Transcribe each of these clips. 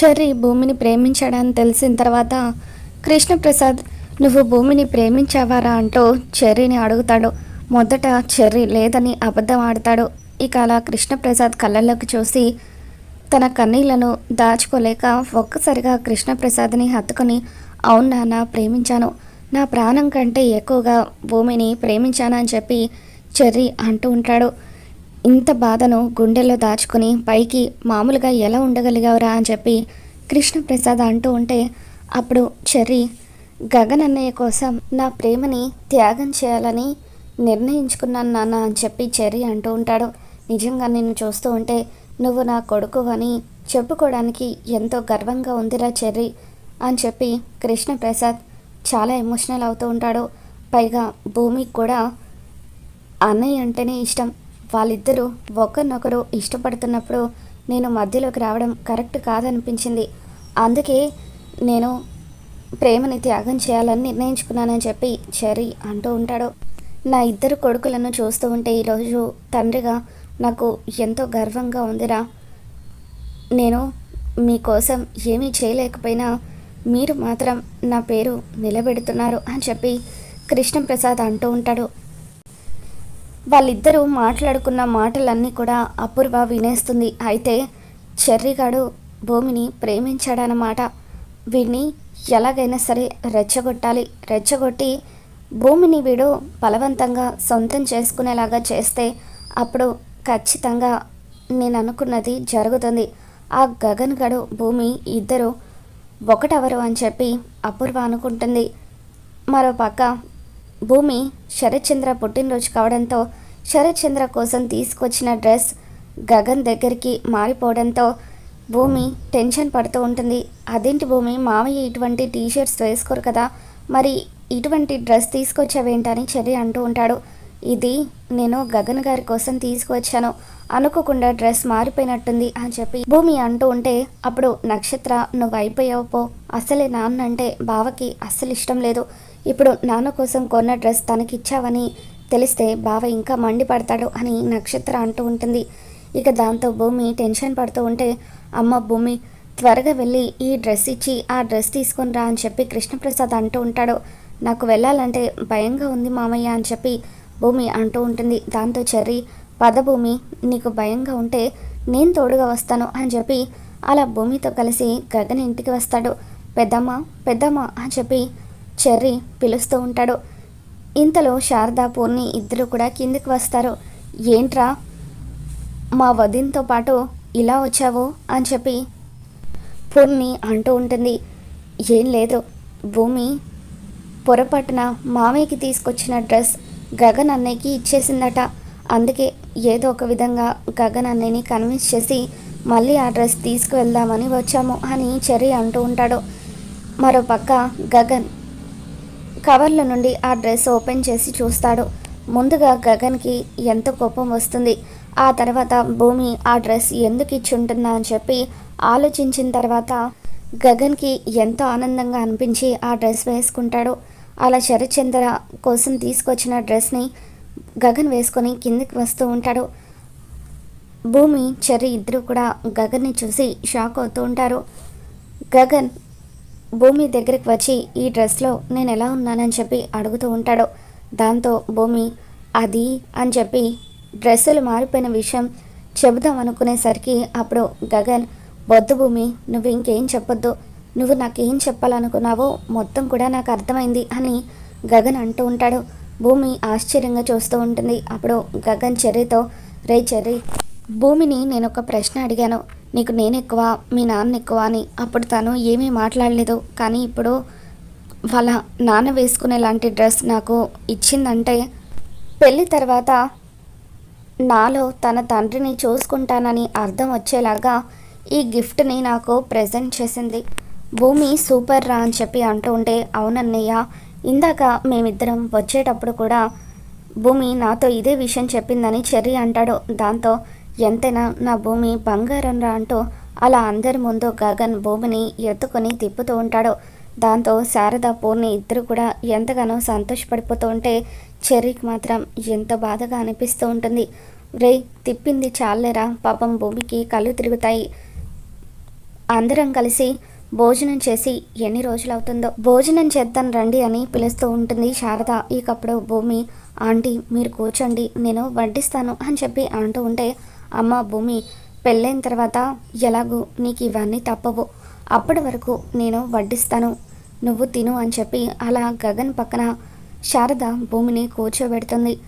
Cherry భూమిని ప్రేమించాడని తెలిసిన తర్వాత కృష్ణప్రసాద్ నువ్వు భూమిని ప్రేమించావారా? అంటూ చెర్రీని అడుగుతాడు. మొదట చెర్రీ లేదని అబద్ధం ఆడతాడు. ఇక అలా కృష్ణప్రసాద్ కళ్ళల్లోకి చూసి తన కన్నీళ్ళను దాచుకోలేక ఒక్కసారిగా కృష్ణప్రసాద్ని హత్తుకొని అవును నాన్న ప్రేమించాను. నా ప్రాణం కంటే ఎక్కువగా భూమిని ప్రేమించానని చెప్పి చెర్రీ అంటూ ఉంటాడు. ఇంత బాధను గుండెల్లో దాచుకుని పైకి మామూలుగా ఎలా ఉండగలిగావురా అని చెప్పి కృష్ణప్రసాద్ అంటూ ఉంటే అప్పుడు చెర్రీ గగన్ అన్నయ్య కోసం నా ప్రేమని త్యాగం చేయాలని నిర్ణయించుకున్నాను నాన్న అని చెప్పి చెర్రీ అంటూ ఉంటాడు. నిజంగా నిన్ను చూస్తూ ఉంటే నువ్వు నా కొడుకు అని చెప్పుకోవడానికి ఎంతో గర్వంగా ఉందిరా చెర్రీ అని చెప్పి కృష్ణప్రసాద్ చాలా ఎమోషనల్ అవుతూ ఉంటాడు. పైగా భూమికి కూడా అన్నయ్య అంటేనే ఇష్టం. వాళ్ళిద్దరూ ఒకరినొకరు ఇష్టపడుతున్నప్పుడు నేను మధ్యలోకి రావడం కరెక్ట్ కాదనిపించింది. అందుకే నేను ప్రేమని త్యాగం చేయాలని నిర్ణయించుకున్నానని చెప్పి చెరి అంటూ ఉంటాడు. నా ఇద్దరు కొడుకులను చూస్తూ ఉంటే ఈరోజు తండ్రిగా నాకు ఎంతో గర్వంగా ఉందిరా. నేను మీకోసం ఏమీ చేయలేకపోయినా మీరు మాత్రం నా పేరు నిలబెడుతున్నారు అని చెప్పి కృష్ణప్రసాద్ అంటూ ఉంటాడు. వాళ్ళిద్దరూ మాట్లాడుకున్న మాటలన్నీ కూడా అపూర్వ వినేస్తుంది. అయితే చెర్రిగాడు భూమిని ప్రేమించాడనమాట వీడిని ఎలాగైనా సరే రెచ్చగొట్టాలి. రెచ్చగొట్టి భూమిని వీడు బలవంతంగా సొంతం చేసుకునేలాగా చేస్తే అప్పుడు ఖచ్చితంగా నేను అనుకున్నది జరుగుతుంది. ఆ గగన్ గడు భూమి ఇద్దరు ఒకటవరు అని చెప్పి అపూర్వ అనుకుంటుంది. మరో పక్క భూమి శరత్చంద్ర పుట్టినరోజు కావడంతో శరత్చంద్ర కోసం తీసుకొచ్చిన డ్రెస్ గగన్ దగ్గరికి మారిపోవడంతో భూమి టెన్షన్ పడుతూ ఉంటుంది. అదేంటి భూమి? మామయ్య ఇటువంటి టీషర్ట్స్ వేసుకోరు కదా. మరి ఇటువంటి డ్రెస్ తీసుకొచ్చావేంటని చెర్రి అంటూ ఉంటాడు. ఇది నేను గగన్ గారి కోసం తీసుకువచ్చాను అనుకోకుండా డ్రెస్ మారిపోయినట్టుంది అని చెప్పి భూమి అంటూ ఉంటే అప్పుడు నక్షత్ర నువ్వు అయిపోయావు పో. అసలే నాన్న అంటే బావకి అస్సలు ఇష్టం లేదు. ఇప్పుడు నాన్న కోసం కొన్న డ్రెస్ తనకిచ్చావని తెలిస్తే బావ ఇంకా మండిపడతాడు అని నక్షత్ర అంటూ ఉంటుంది. ఇక దాంతో భూమి టెన్షన్ పడుతూ ఉంటే అమ్మ భూమి త్వరగా వెళ్ళి ఈ డ్రెస్ ఇచ్చి ఆ డ్రెస్ తీసుకొని రా అని చెప్పి కృష్ణప్రసాద్ అంటూ ఉంటాడు. నాకు వెళ్ళాలంటే భయంగా ఉంది మామయ్య అని చెప్పి భూమి అంటూ ఉంటుంది. దాంతో చెర్రి పదభూమి నీకు భయంగా ఉంటే నేను తోడుగా వస్తాను అని చెప్పి అలా భూమితో కలిసి గగన్ ఇంటికి వస్తాడు. పెద్దమ్మ పెద్దమ్మ అని చెప్పి చెర్రీ పిలుస్తూ ఉంటాడు. ఇంతలో శారదా పూర్ణి ఇద్దరు కూడా కిందికి వస్తారు. ఏంట్రా మా వదినతో పాటు ఇలా వచ్చావు? అని చెప్పి పూర్ణి అంటూ ఉంటుంది. ఏం లేదు భూమి పొరపాటున మామయ్యకి తీసుకొచ్చిన డ్రెస్ గగన్ అన్నయ్యకి ఇచ్చేసిందట. అందుకే ఏదో ఒక విధంగా గగన్ అన్నయ్యని కన్విన్స్ చేసి మళ్ళీ ఆ డ్రెస్ తీసుకువెళ్దామని వచ్చాము అని చెర్రీ అంటూ ఉంటాడు. మరోపక్క గగన్ కవర్ల నుండి ఆ డ్రెస్ ఓపెన్ చేసి చూస్తాడు. ముందుగా గగన్కి ఎంత కోపం వస్తుంది. ఆ తర్వాత భూమి ఆ డ్రెస్ ఎందుకు ఇచ్చుంటుందా అని చెప్పి ఆలోచించిన తర్వాత గగన్కి ఎంతో ఆనందంగా అనిపించి ఆ డ్రెస్ వేసుకుంటాడు. అలా శరచంద్ర కోసం తీసుకొచ్చిన డ్రెస్ని గగన్ వేసుకొని కిందికి వస్తూ ఉంటాడు. భూమి చెర్రి ఇద్దరు కూడా గగన్ని చూసి షాక్ అవుతూ ఉంటారు. గగన్ భూమి దగ్గరికి వచ్చి ఈ డ్రెస్లో నేను ఎలా ఉన్నానని చెప్పి అడుగుతూ ఉంటాడు. దాంతో భూమి అది అని చెప్పి డ్రెస్సులు మారిపోయిన విషయం చెబుదాం అనుకునేసరికి అప్పుడు గగన్ వద్దు భూమి నువ్వు ఇంకేం చెప్పొద్దు. నువ్వు నాకేం చెప్పాలనుకున్నావో మొత్తం కూడా నాకు అర్థమైంది అని గగన్ అంటూ ఉంటాడు. భూమి ఆశ్చర్యంగా చూస్తూ ఉంటుంది. అప్పుడు గగన్ చెర్రీతో రే చెర్రీ భూమిని నేను ఒక ప్రశ్న అడిగాను. నీకు నేను ఎక్కువ మీ నాన్న ఎక్కువ అని. అప్పుడు తను ఏమీ మాట్లాడలేదు. కానీ ఇప్పుడు వాళ్ళ నాన్న వేసుకునే లాంటి డ్రెస్ నాకు ఇచ్చిందంటే పెళ్ళి తర్వాత నాలో తన తండ్రిని చూసుకుంటానని అర్థం వచ్చేలాగా ఈ గిఫ్ట్ని నాకు ప్రజెంట్ చేసింది. భూమి సూపర్ రా అని చెప్పి అంటూ ఉంటే అవునన్నయ్య ఇందాక మేమిద్దరం వచ్చేటప్పుడు కూడా భూమి నాతో ఇదే విషయం చెప్పిందని చెర్రీ అంటాడు. దాంతో ఎంతైనా నా భూమి బంగారం రా అంటూ అలా అందరి ముందు గగన్ భూమిని ఎత్తుకొని తిప్పుతూ ఉంటాడు. దాంతో శారద పూర్ణి ఇద్దరు కూడా ఎంతగానో సంతోషపడిపోతూ ఉంటే చెర్రీకి మాత్రం ఎంత బాధగా అనిపిస్తూ ఉంటుంది. రే తిప్పింది చాలేరా పాపం భూమికి కళ్ళు తిరుగుతాయి. అందరం కలిసి భోజనం చేసి ఎన్ని రోజులు అవుతుందో. భోజనం చేద్దాం రండి అని పిలుస్తూ ఉంటుంది శారద. ఇకప్పుడు భూమి ఆంటీ మీరు కూర్చోండి నేను వడ్డిస్తాను అని చెప్పి అంటూ ఉంటే అమ్మ భూమి పెళ్ళైన తర్వాత ఎలాగూ నీకు ఇవన్నీ తప్పవు. అప్పటి వరకు నేను వడ్డిస్తాను. నువ్వు తిను అని చెప్పి అలా గగన్ పక్కన శారద భూమిని కూర్చోబెడుతుంది.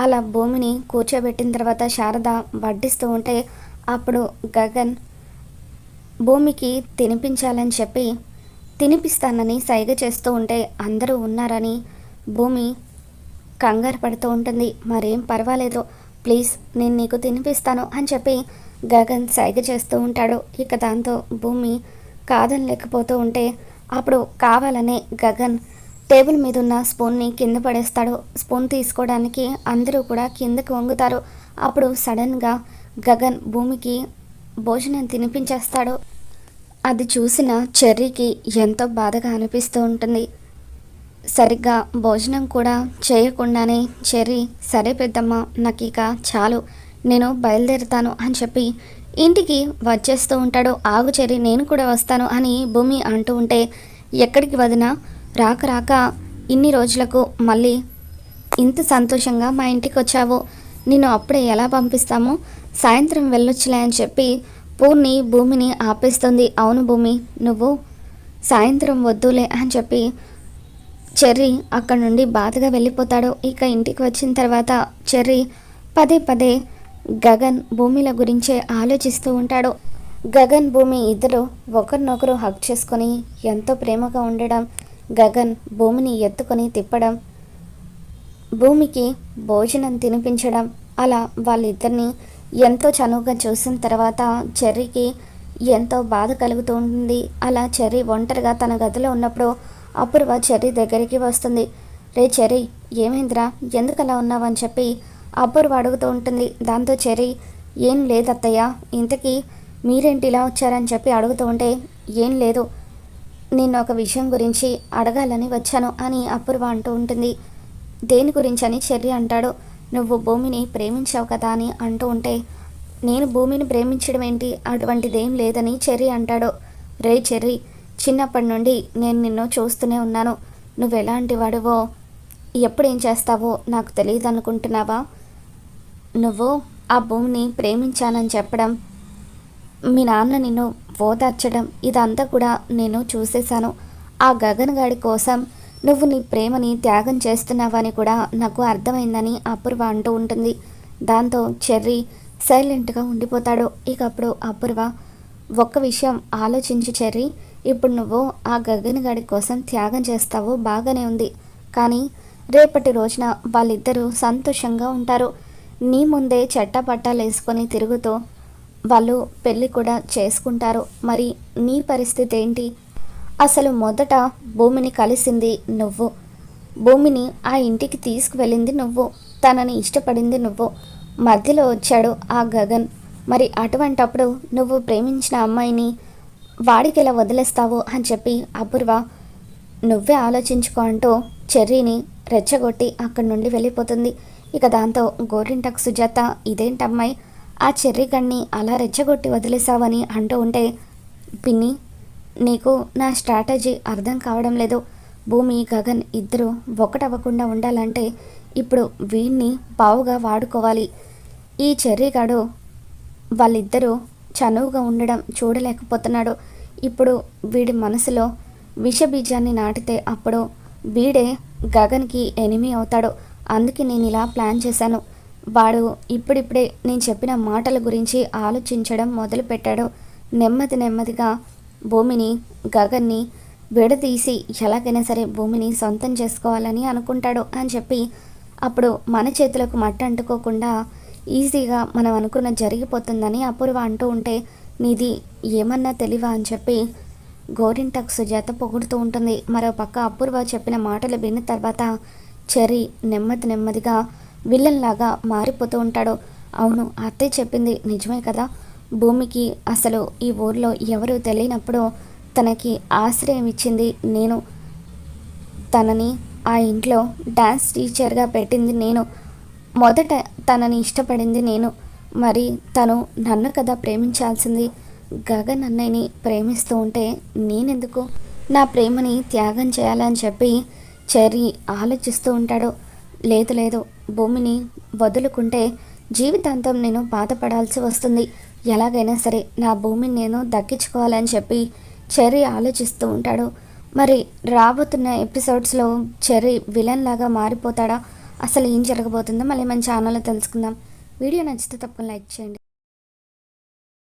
అలా భూమిని కూర్చోబెట్టిన తర్వాత శారద వడ్డిస్తూ ఉంటే అప్పుడు గగన్ భూమికి తినిపించాలని చెప్పి తినిపిస్తానని సైగ చేస్తూ ఉంటే అందరూ ఉన్నారని భూమి కంగారు పడుతూ ఉంటుంది. మరేం పర్వాలేదు. ప్లీజ్ నేను నీకు తినిపిస్తాను అని చెప్పి గగన్ సైగ చేస్తూ ఉంటాడు. ఇక దాంతో భూమి కాదని లేకపోతూ ఉంటే అప్పుడు కావాలనే గగన్ టేబుల్ మీద ఉన్న స్పూన్ని కింద పడేస్తాడు. స్పూన్ తీసుకోవడానికి అందరూ కూడా కిందకు వంగుతారు. అప్పుడు సడన్గా గగన్ భూమికి భోజనం తినిపించేస్తాడు. అది చూసిన చెర్రీకి ఎంతో బాధగా అనిపిస్తూ ఉంటుంది. సరిగ్గా భోజనం కూడా చేయకుండానే చెర్రీ సరే పెద్దమ్మ నాకు ఇక చాలు నేను బయలుదేరుతాను అని చెప్పి ఇంటికి వచ్చేస్తూ ఉంటాడు. ఆగు చెర్రీ నేను కూడా వస్తాను అని భూమి అంటూ ఉంటే ఎక్కడికి వదినా రాక రాక ఇన్ని రోజులకు మళ్ళీ ఇంత సంతోషంగా మా ఇంటికి వచ్చావు. నిన్ను అప్పుడే ఎలా పంపిస్తామో? సాయంత్రం వెళ్ళొచ్చులే అని చెప్పి పూర్ణి భూమిని ఆపేస్తుంది. అవును భూమి నువ్వు సాయంత్రం వద్దులే అని చెప్పి చెర్రీ అక్కడ నుండి బాధగా వెళ్ళిపోతాడు. ఇక ఇంటికి వచ్చిన తర్వాత చెర్రీ పదే పదే గగన్ భూమిల గురించే ఆలోచిస్తూ ఉంటాడు. గగన్ భూమి ఇద్దరు ఒకరినొకరు హక్ చేసుకొని ఎంతో ప్రేమగా ఉండడం గగన్ భూమిని ఎత్తుకొని తిప్పడం భూమికి భోజనం తినిపించడం అలా వాళ్ళిద్దరిని ఎంతో చనువుగా చూసిన తర్వాత చెర్రీకి ఎంతో బాధ కలుగుతూ ఉంటుంది. అలా చెర్రీ ఒంటరిగా తన గదిలో ఉన్నప్పుడు అపూర్వ చెర్రీ దగ్గరికి వస్తుంది. రే చెర్రీ ఏమైందిరా? ఎందుకు అలా ఉన్నావని చెప్పి అపూర్వ అడుగుతూ ఉంటుంది. దాంతో చెర్రీ ఏం లేదు అత్తయ్య. ఇంతకీ మీరేంటి ఇలా వచ్చారని చెప్పి అడుగుతూ ఉంటే ఏం లేదు. నేను ఒక విషయం గురించి అడగాలని వచ్చాను అని అపూర్వ అంటూ ఉంటుంది. దేని గురించి అని చెర్రీ అంటాడు. నువ్వు భూమిని ప్రేమించావు కదా అని అంటూ ఉంటే నేను భూమిని ప్రేమించడం ఏంటి అటువంటిదేం లేదని చెర్రీ అంటాడు. రే చెర్రీ చిన్నప్పటి నుండి నేను నిన్ను చూస్తూనే ఉన్నాను. నువ్వు ఎలాంటి వాడువో ఎప్పుడు ఏం చేస్తావో నాకు తెలియదు అనుకుంటున్నావా నువ్వు ఆ భూమిని ప్రేమించానని చెప్పడం మీ నాన్న నిన్ను ఓదార్చడం ఇదంతా కూడా నేను చూసేశాను. ఆ గగన్ గాడి కోసం నువ్వు నీ ప్రేమని త్యాగం చేస్తున్నావని కూడా నాకు అర్థమైందని అపూర్వ అంటూ ఉంటుంది. దాంతో చెర్రీ సైలెంట్గా ఉండిపోతాడు. ఇకప్పుడు అపూర్వ ఒక్క విషయం ఆలోచించి చెర్రీ. ఇప్పుడు నువ్వు ఆ గగన్ గడి కోసం త్యాగం చేస్తావు బాగానే ఉంది. కానీ రేపటి రోజున వాళ్ళిద్దరూ సంతోషంగా ఉంటారు. నీ ముందే చెట్టపట్టాలు వేసుకొని తిరుగుతూ వాళ్ళు పెళ్ళి కూడా చేసుకుంటారు. మరి నీ పరిస్థితి ఏంటి? అసలు మొదట భూమిని కలిసింది నువ్వు. భూమిని ఆ ఇంటికి తీసుకువెళ్ళింది నువ్వు. తనని ఇష్టపడింది నువ్వు. మధ్యలో వచ్చాడు ఆ గగన్. మరి అటువంటప్పుడు నువ్వు ప్రేమించిన అమ్మాయిని వాడికి ఎలా వదిలేస్తావు అని చెప్పి అపూర్వ నువ్వే ఆలోచించుకో అంటూ చెర్రీని రెచ్చగొట్టి అక్కడి నుండి వెళ్ళిపోతుంది. ఇక దాంతో గోరింటకు సుజాత ఇదేంటమ్మాయి? ఆ చెర్రీ గన్ని అలా రెచ్చగొట్టి వదిలేసావని అంటూ ఉంటే పిన్ని నీకు నా స్ట్రాటజీ అర్థం కావడం లేదు. భూమి గగన్ ఇద్దరు ఒకటవ్వకుండా ఉండాలంటే ఇప్పుడు వీడిని బావుగా వాడుకోవాలి. ఈ చెర్రీగాడు వాళ్ళిద్దరూ చనువుగా ఉండడం చూడలేకపోతున్నాడు. ఇప్పుడు వీడి మనసులో విషబీజాన్ని నాటితే అప్పుడు వీడే గగన్కి ఎనిమి అవుతాడు. అందుకే నేను ఇలా ప్లాన్ చేశాను. వాడు ఇప్పుడిప్పుడే నేను చెప్పిన మాటల గురించి ఆలోచించడం మొదలుపెట్టాడు. నెమ్మది నెమ్మదిగా భూమిని గగన్ని విడదీసి ఎలాగైనా సరే భూమిని సొంతం చేసుకోవాలని అనుకుంటాడు అని చెప్పి అప్పుడు మన చేతులకు మట్టంటుకోకుండా అంటుకోకుండా ఈజీగా మనం అనుకున్న జరిగిపోతుందని అపూర్వ అంటూ ఉంటే నీది ఏమన్నా తెలివా? అని చెప్పి గోరింటక్ సుజాత పొగుడుతూ ఉంటుంది. మరో పక్క అపూర్వ చెప్పిన మాటలు విన్న తర్వాత చెరి నెమ్మది నెమ్మదిగా విల్లన్లాగా మారిపోతూ ఉంటాడు. అవును అత్తయ్య చెప్పింది నిజమే కదా. భూమికి అసలు ఈ ఊర్లో ఎవరు తెలియనప్పుడు తనకి ఆశ్రయం ఇచ్చింది నేను. తనని ఆ ఇంట్లో డ్యాన్స్ టీచర్గా పెట్టింది నేను. మొదట తనని ఇష్టపడింది నేను. మరి తను నన్ను కదా ప్రేమించాల్సింది? గగన్ అన్నయ్యని ప్రేమిస్తూ ఉంటే నేనెందుకు? నా ప్రేమని త్యాగం చేయాలని చెప్పి చెర్రీ ఆలోచిస్తూ ఉంటాడు. లేదు లేదు భూమిని వదులుకుంటే జీవితాంతం నేను బాధపడాల్సి వస్తుంది. ఎలాగైనా సరే నా భూమిని నేను దక్కించుకోవాలని చెప్పి చెర్రీ ఆలోచిస్తూ ఉంటాడు. మరి రాబోతున్న ఎపిసోడ్స్లో చెర్రీ విలన్ లాగా మారిపోతాడా? అసలు ఏం జరగబోతుందో మళ్ళీ మన ఛానల్లో తెలుసుకుందాం. వీడియో నచ్చితే తప్పకుండా లైక్ చేయండి.